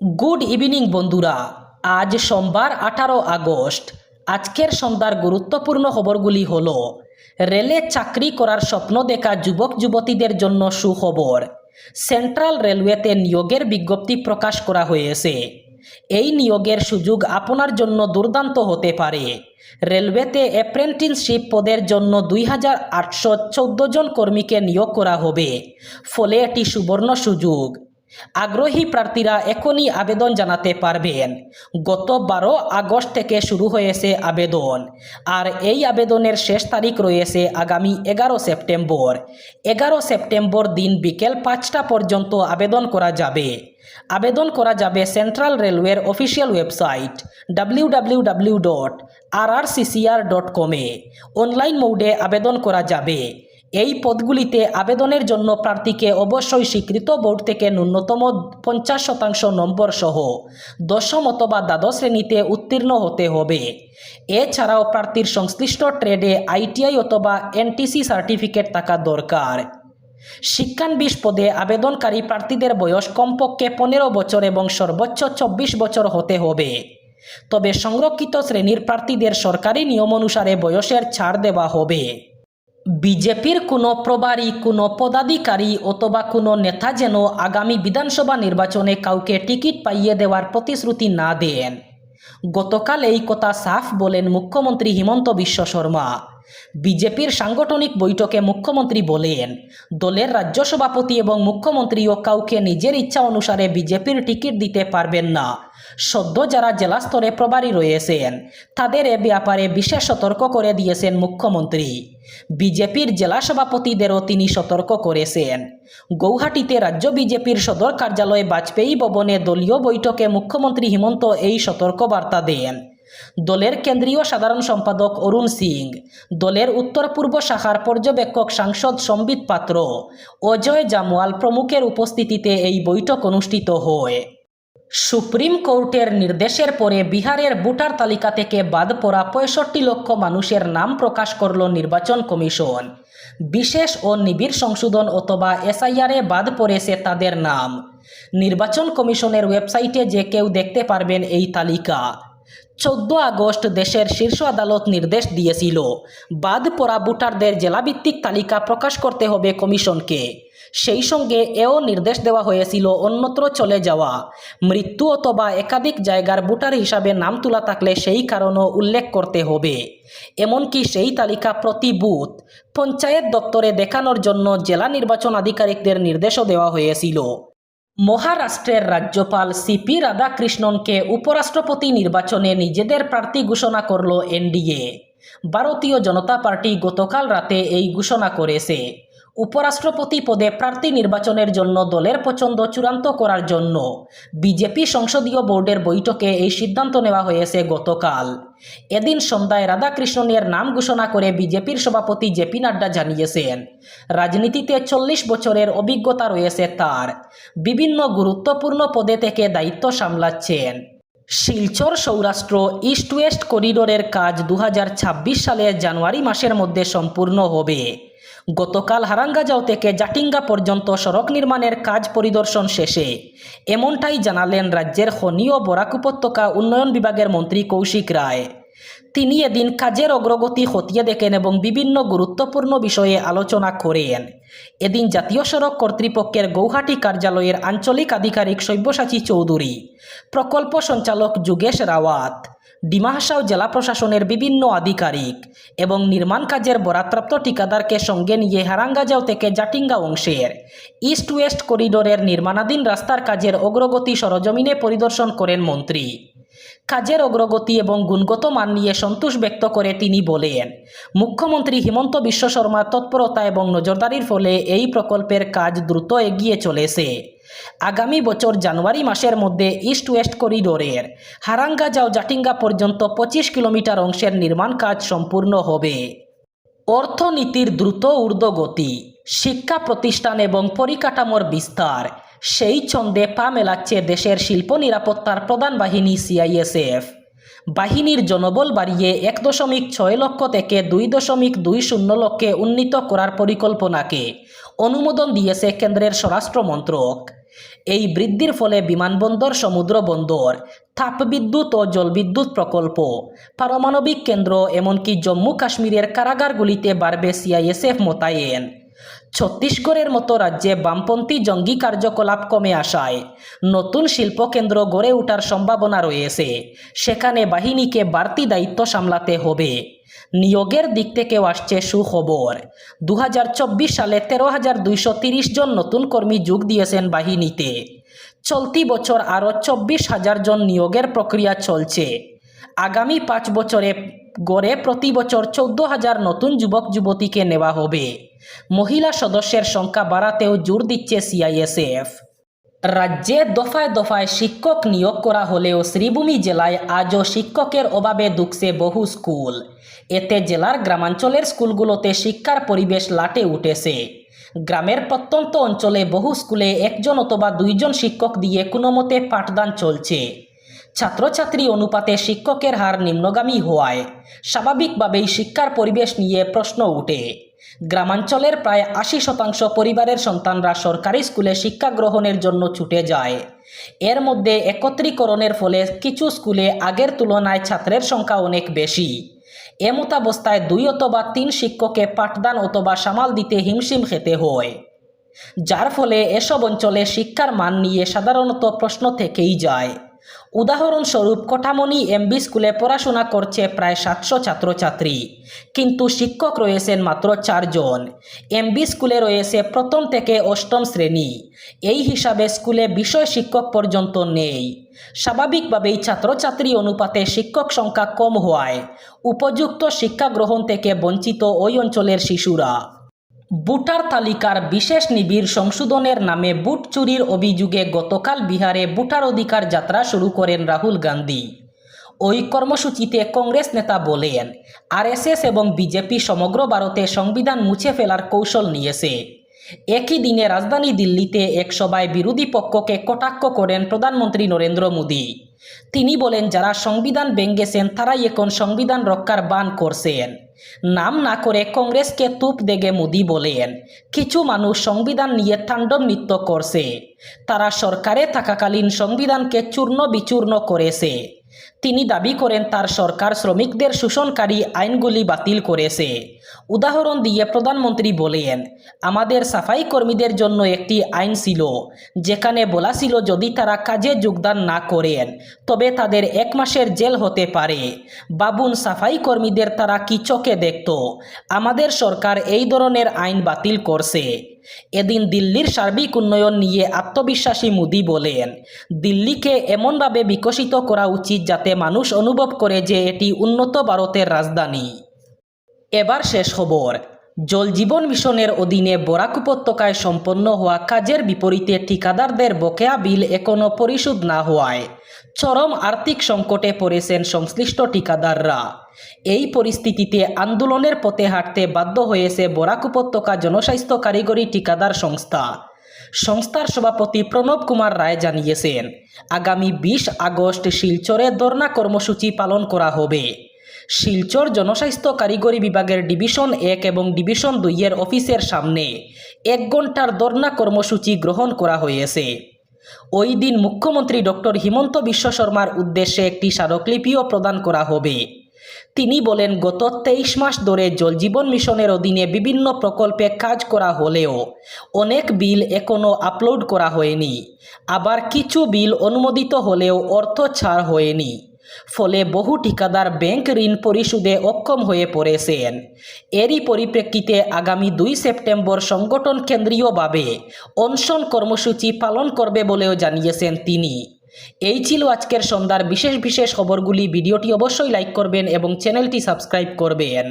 Good evening বন্ধুরা। আজ সোমবার আঠারো আগস্ট। আজকের সন্ধ্যার গুরুত্বপূর্ণ খবরগুলি হল, রেলে চাকরি করার স্বপ্ন দেখা যুবক যুবতীদের জন্য সুখবর। সেন্ট্রাল রেলওয়েতে নিয়োগের বিজ্ঞপ্তি প্রকাশ করা হয়েছে। এই নিয়োগের সুযোগ আপনার জন্য দুর্দান্ত হতে পারে। রেলওয়েতে অ্যাপ্রেন্টিসশিপ পদের জন্য দুই হাজার আটশো চোদ্দ জন কর্মীকে নিয়োগ করা হবে। ফলে এটি সুবর্ণ সুযোগ। আগ্রহী প্রার্থীরা এখনই আবেদন জানাতে পারবেন। গত বারো আগস্ট থেকে শুরু হয়েছে আবেদন, আর এই আবেদনের শেষ তারিখ রয়েছে আগামী এগারো সেপ্টেম্বর। এগারো সেপ্টেম্বর দিন বিকেল পাঁচটা পর্যন্ত আবেদন করা যাবে। আবেদন করা যাবে সেন্ট্রাল রেলওয়ের official website W dot R R CCR dot কমে। অনলাইন মোডে আবেদন করা যাবে। এই পদগুলিতে আবেদনের জন্য প্রার্থীকে অবশ্যই স্বীকৃত বোর্ড থেকে ন্যূনতম পঞ্চাশ শতাংশ নম্বর সহ দশম অথবা দ্বাদশ শ্রেণীতে উত্তীর্ণ হতে হবে। এছাড়াও প্রার্থীর সংশ্লিষ্ট ট্রেডে আইটিআই অথবা এনটিসি সার্টিফিকেট থাকা দরকার। শিক্ষানবিশ পদে আবেদনকারী প্রার্থীদের বয়স কমপক্ষে পনেরো বছর এবং সর্বোচ্চ চব্বিশ বছর হতে হবে। তবে সংরক্ষিত শ্রেণির প্রার্থীদের সরকারি নিয়ম অনুসারে বয়সের ছাড় দেওয়া হবে। বিজেপির কোনো প্রবারী কোনো পদাধিকারী অথবা কোনো নেতা যেন আগামী বিধানসভা নির্বাচনে কাউকে টিকিট পাইয়ে দেওয়ার প্রতিশ্রুতি না দেন। গতকাল এই কথা সাফ বলেন মুখ্যমন্ত্রী হিমন্ত বিশ্ব শর্মা বিজেপির সাংগঠনিক বৈঠকে মুখ্যমন্ত্রী বলেন, দলের রাজ্য সভাপতি এবং মুখ্যমন্ত্রীও কাউকে নিজের ইচ্ছা অনুসারে বিজেপির টিকিট দিতে পারবেন না। সদ্য যারা জেলা স্তরে প্রভারী রয়েছেন, তাদের এ ব্যাপারে বিশেষ সতর্ক করে দিয়েছেন মুখ্যমন্ত্রী। বিজেপির জেলা সভাপতিদেরও তিনি সতর্ক করেছেন। গৌহাটিতে রাজ্য বিজেপির সদর কার্যালয়ে বাজপেয়ী ভবনে দলীয় বৈঠকে মুখ্যমন্ত্রী হিমন্ত এই সতর্কবার্তা দেন। দলের কেন্দ্রীয় সাধারণ সম্পাদক অরুণ সিং, দলের উত্তর পূর্ব শাখার পর্যবেক্ষক সাংসদ সম্বিত পাত্র, অজয় জামওয়াল প্রমুখের উপস্থিতিতে এই বৈঠক অনুষ্ঠিত হয়। সুপ্রিম কোর্টের নির্দেশের পরে বিহারের ভোটার তালিকা থেকে বাদ পড়া পঁয়ষট্টি লক্ষ মানুষের নাম প্রকাশ করল নির্বাচন কমিশন। বিশেষ ও নিবিড় সংশোধন অথবা এসআইআরে বাদ পড়েছে তাদের নাম। নির্বাচন কমিশনের ওয়েবসাইটে যে কেউ দেখতে পারবেন এই তালিকা। চোদ্দ আগস্ট দেশের শীর্ষ আদালত নির্দেশ দিয়েছিল। বাদ পড়া ভোটারদের জেলাভিত্তিক তালিকা প্রকাশ করতে হবে কমিশনকে। সেই সঙ্গে এও নির্দেশ দেওয়া হয়েছিল অন্যত্র চলে যাওয়া। মৃত্যু অথবা একাধিক জায়গার ভোটার হিসাবে নাম তোলা থাকলে সেই কারণও উল্লেখ করতে হবে। এমনকি সেই তালিকা প্রতি বুথ, পঞ্চায়েত দপ্তরে দেখানোর জন্য জেলা নির্বাচন আধিকারিকদের নির্দেশও দেওয়া হয়েছিল। মহারাষ্ট্রের রাজ্যপাল সিপি রাধাকৃষ্ণনকে উপরাষ্ট্রপতি নির্বাচনে নিজেদের প্রার্থী ঘোষণা করল এনডিএ। ভারতীয় জনতা পার্টি গতকাল রাতে এই ঘোষণা করেছে। উপরাষ্ট্রপতি পদে প্রার্থী নির্বাচনের জন্য দলের পছন্দ চূড়ান্ত করার জন্য। বিজেপি সংসদীয় বোর্ডের বৈঠকে এই সিদ্ধান্ত নেওয়া হয়েছে গতকাল। এদিন সন্ধ্যায় রাধাকৃষ্ণনের নাম ঘোষণা করে বিজেপির সভাপতি জেপি নাড্ডা জানিয়েছেন, রাজনীতিতে চল্লিশ বছরের অভিজ্ঞতা রয়েছে তার। বিভিন্ন গুরুত্বপূর্ণ পদে থেকে দায়িত্ব সামলাচ্ছেন। শিলচর সৌরাষ্ট্র ইস্ট ওয়েস্ট করিডোরের কাজ দু হাজার ছাব্বিশ সালের জানুয়ারি মাসের মধ্যে সম্পূর্ণ হবে। গতকাল হারাঙ্গাজাও থেকে জাটিঙ্গা পর্যন্ত সড়ক নির্মাণের কাজ পরিদর্শন শেষে। এমনটাই জানালেন রাজ্যের খনি ও বরাক উপত্যকা উন্নয়ন বিভাগের মন্ত্রী কৌশিক রায়। তিনি এদিন কাজের অগ্রগতি খতিয়ে দেখেন এবং বিভিন্ন গুরুত্বপূর্ণ বিষয়ে আলোচনা করেন। এদিন জাতীয় সড়ক কর্তৃপক্ষের গৌহাটি কার্যালয়ের আঞ্চলিক আধিকারিক সব্যসাচী চৌধুরী, প্রকল্প সঞ্চালক যুগেশ রাওয়াত ডিমাহাসাও জেলা প্রশাসনের বিভিন্ন আধিকারিক এবং নির্মাণ কাজের বরাতপ্রাপ্ত ঠিকাদারকে সঙ্গে নিয়ে হারাঙ্গাজাও থেকে জাটিঙ্গা অংশের ইস্ট ওয়েস্ট করিডোরের নির্মাণাধীন রাস্তার কাজের অগ্রগতি সরজমিনে পরিদর্শন করেন মন্ত্রী। কাজের অগ্রগতি এবং গুণগত মান নিয়ে সন্তোষ ব্যক্ত করে তিনি বলেন, মুখ্যমন্ত্রী হিমন্ত বিশ্ব শর্মার তৎপরতা এবং নজরদারির ফলে এই প্রকল্পের কাজ দ্রুত এগিয়ে চলেছে। আগামী বছর জানুয়ারি মাসের মধ্যে ইস্ট ওয়েস্ট করিডোরের হারাঙ্গাজাও জাটিঙ্গা পর্যন্ত পঁচিশ কিলোমিটার অংশের নির্মাণ কাজ সম্পূর্ণ হবে। অর্থনীতির দ্রুত ঊর্ধ্বগতি, শিক্ষা প্রতিষ্ঠান এবং পরিকাঠামোর বিস্তার সেই ছন্দে পা মেলাচ্ছে দেশের শিল্প নিরাপত্তার প্রধান বাহিনী সিআইএসএফ বাহিনীর জনবল বাড়িয়ে এক দশমিক ছয় লক্ষ থেকে দুই দশমিক দুই শূন্য লক্ষে উন্নীত করার পরিকল্পনাকে অনুমোদন দিয়েছে কেন্দ্রের স্বরাষ্ট্র মন্ত্রক। এই বৃদ্ধির ফলে বিমানবন্দর, সমুদ্র বন্দর তাপবিদ্যুৎ ও জলবিদ্যুৎ প্রকল্প, পারমাণবিক কেন্দ্র, এমনকি জম্মু কাশ্মীরের কারাগারগুলিতে বাড়বে সিআইএসএফ মোতায়েন। ছত্তিশগড়ের মতো রাজ্যে বামপন্থী জঙ্গি কার্যকলাপ কমে আসায়। নতুন শিল্পকেন্দ্র গড়ে ওঠার সম্ভাবনা রয়েছে। সেখানে বাহিনীকে বাড়তি দায়িত্ব সামলাতে হবে। নিয়োগের দিক থেকেও আসছে সুখবর। দু হাজার চব্বিশ সালে তেরো হাজার দুইশো জন নতুন কর্মী যোগ দিয়েছেন বাহিনীতে। চলতি বছর আরও চব্বিশ হাজার জন নিয়োগের প্রক্রিয়া চলছে। আগামী পাঁচ বছরে গড়ে প্রতি বছর চৌদ্দ হাজার নতুন যুবক যুবতীকে নেওয়া হবে। মহিলা সদস্যের সংখ্যা বাড়াতেও জোর দিচ্ছে সিআইএসএফ রাজ্যে দফায় দফায় শিক্ষক নিয়োগ করা হলেও শ্রীভূমি জেলায় আজও শিক্ষকের অভাবে দুঃখছে বহু স্কুল। এতে জেলার গ্রামাঞ্চলের স্কুলগুলোতে শিক্ষার পরিবেশ লাটে উঠেছে। গ্রামের প্রত্যন্ত অঞ্চলে বহু স্কুলে একজন অথবা দুইজন শিক্ষক দিয়ে কোনো মতে পাঠদান চলছে। ছাত্রছাত্রী অনুপাতে শিক্ষকের হার নিম্নগামী হওয়ায় স্বাভাবিকভাবেই শিক্ষার পরিবেশ নিয়ে প্রশ্ন উঠে। গ্রামাঞ্চলের প্রায় আশি শতাংশ পরিবারের সন্তানরা সরকারি স্কুলে শিক্ষা গ্রহণের জন্য ছুটে যায়। এর মধ্যে একত্রীকরণের ফলে কিছু স্কুলে আগের তুলনায় ছাত্রের সংখ্যা অনেক বেশি। এমতাবস্থায় দুই অথবা তিন শিক্ষকে পাঠদান অথবা সামাল দিতে হিমশিম খেতে হয়। যার ফলে এসব অঞ্চলে শিক্ষার মান নিয়ে সাধারণত প্রশ্ন থেকেই যায়। উদাহরণস্বরূপ কোঠামণি এমবি স্কুলে পড়াশোনা করছে প্রায় সাতশো ছাত্রছাত্রী। কিন্তু শিক্ষক রয়েছেন মাত্র চারজন। এমবি স্কুলে রয়েছে প্রথম থেকে অষ্টম শ্রেণি। এই হিসাবে স্কুলে বিষয় শিক্ষক পর্যন্ত নেই। স্বাভাবিকভাবেই ছাত্রছাত্রী অনুপাতে শিক্ষক সংখ্যা কম হওয়ায় উপযুক্ত শিক্ষা গ্রহণ থেকে বঞ্চিত ওই অঞ্চলের শিশুরা। ভোটার তালিকার বিশেষ নিবিড় সংশোধনের নামে বুট চুরির অভিযোগে গতকাল বিহারে ভোটার অধিকার যাত্রা শুরু করেন রাহুল গান্ধী। ওই কর্মসূচিতে কংগ্রেস নেতা বলেন, আরএসএস এবং বিজেপি সমগ্র ভারতে সংবিধান মুছে ফেলার কৌশল নিয়েছে। একই দিনে রাজধানী দিল্লিতে এক সভায় বিরোধী পক্ষকে কটাক্ষ করেন প্রধানমন্ত্রী নরেন্দ্র মোদী। তিনি বলেন, যারা সংবিধান ভেঙ্গেছেন তারাই এখন সংবিধান রক্ষার বান করছেন। নাম না করে কংগ্রেসকে তুপ দেগে মোদী বলেন। কিছু মানুষ সংবিধান নিয়ে তাণ্ডব নৃত্য করছে। তারা সরকারে থাকাকালীন সংবিধানকে চূর্ণ বিচূর্ণ করেছে। তিনি দাবি করেন তার সরকার শ্রমিকদের শোষণকারী আইনগুলি বাতিল করেছে। উদাহরণ দিয়ে প্রধানমন্ত্রী বলেন, আমাদের সাফাই কর্মীদের জন্য একটি আইন ছিল, যেখানে বলা ছিল যদি তারা কাজে যোগদান না করেন, তবে তাদের এক মাসের জেল হতে পারে। বাবুন সাফাই কর্মীদের তারা কি চোখে দেখত? আমাদের সরকার এই ধরনের আইন বাতিল করছে। এদিন দিল্লির সার্বিক উন্নয়ন নিয়ে আত্মবিশ্বাসী মোদী বলেন, দিল্লিকে এমনভাবে বিকশিত করা উচিত যাতে মানুষ অনুভব করে যে এটি উন্নত ভারতের রাজধানী। এবার শেষ খবর। জল জীবন মিশনের অধীনে বরাক উপত্যকায় সম্পন্ন হওয়া কাজের বিপরীতে ঠিকাদারদের বকেয়া বিল এখনও পরিশোধ না হওয়ায় চরম আর্থিক সংকটে পড়েছেন সংশ্লিষ্ট ঠিকাদাররা। এই পরিস্থিতিতে আন্দোলনের পথে হাঁটতে বাধ্য হয়েছে বরাক উপত্যকা জনস্বাস্থ্য কারিগরি ঠিকাদার সংস্থা। সংস্থার সভাপতি প্রণব কুমার রায় জানিয়েছেন, আগামী বিশ আগস্ট শিলচরে ধর্ণা কর্মসূচি পালন করা হবে। শিলচর জনস্বাস্থ্য কারিগরি বিভাগের ডিভিশন এক এবং ডিভিশন দুইয়ের অফিসের সামনে এক ঘণ্টার ধর্ণা কর্মসূচি গ্রহণ করা হয়েছে। ওই দিন মুখ্যমন্ত্রী ডক্টর হিমন্ত বিশ্ব শর্মার উদ্দেশ্যে একটি স্মারকলিপিও প্রদান করা হবে। তিনি বলেন, গত তেইশ মাস ধরে জলজীবন মিশনের অধীনে বিভিন্ন প্রকল্পে কাজ করা হলেও অনেক বিল এখনও আপলোড করা হয়নি। আবার কিছু বিল অনুমোদিত হলেও অর্থ ছাড় হয়নি। ফলে বহু ঠিকাদার ব্যাংক ঋণ পরিশোধে অক্ষম হয়ে পড়েছেন। এরই পরিপ্রেক্ষিতে আগামী দুই সেপ্টেম্বর সংগঠন কেন্দ্রীয়ভাবে অনশন কর্মসূচি পালন করবে বলেও জানিয়েছেন তিনি। এই ছিল আজকের সন্ধ্যার বিশেষ বিশেষ খবরগুলি। ভিডিওটি অবশ্যই লাইক করবেন এবং চ্যানেলটি সাবস্ক্রাইব করবেন।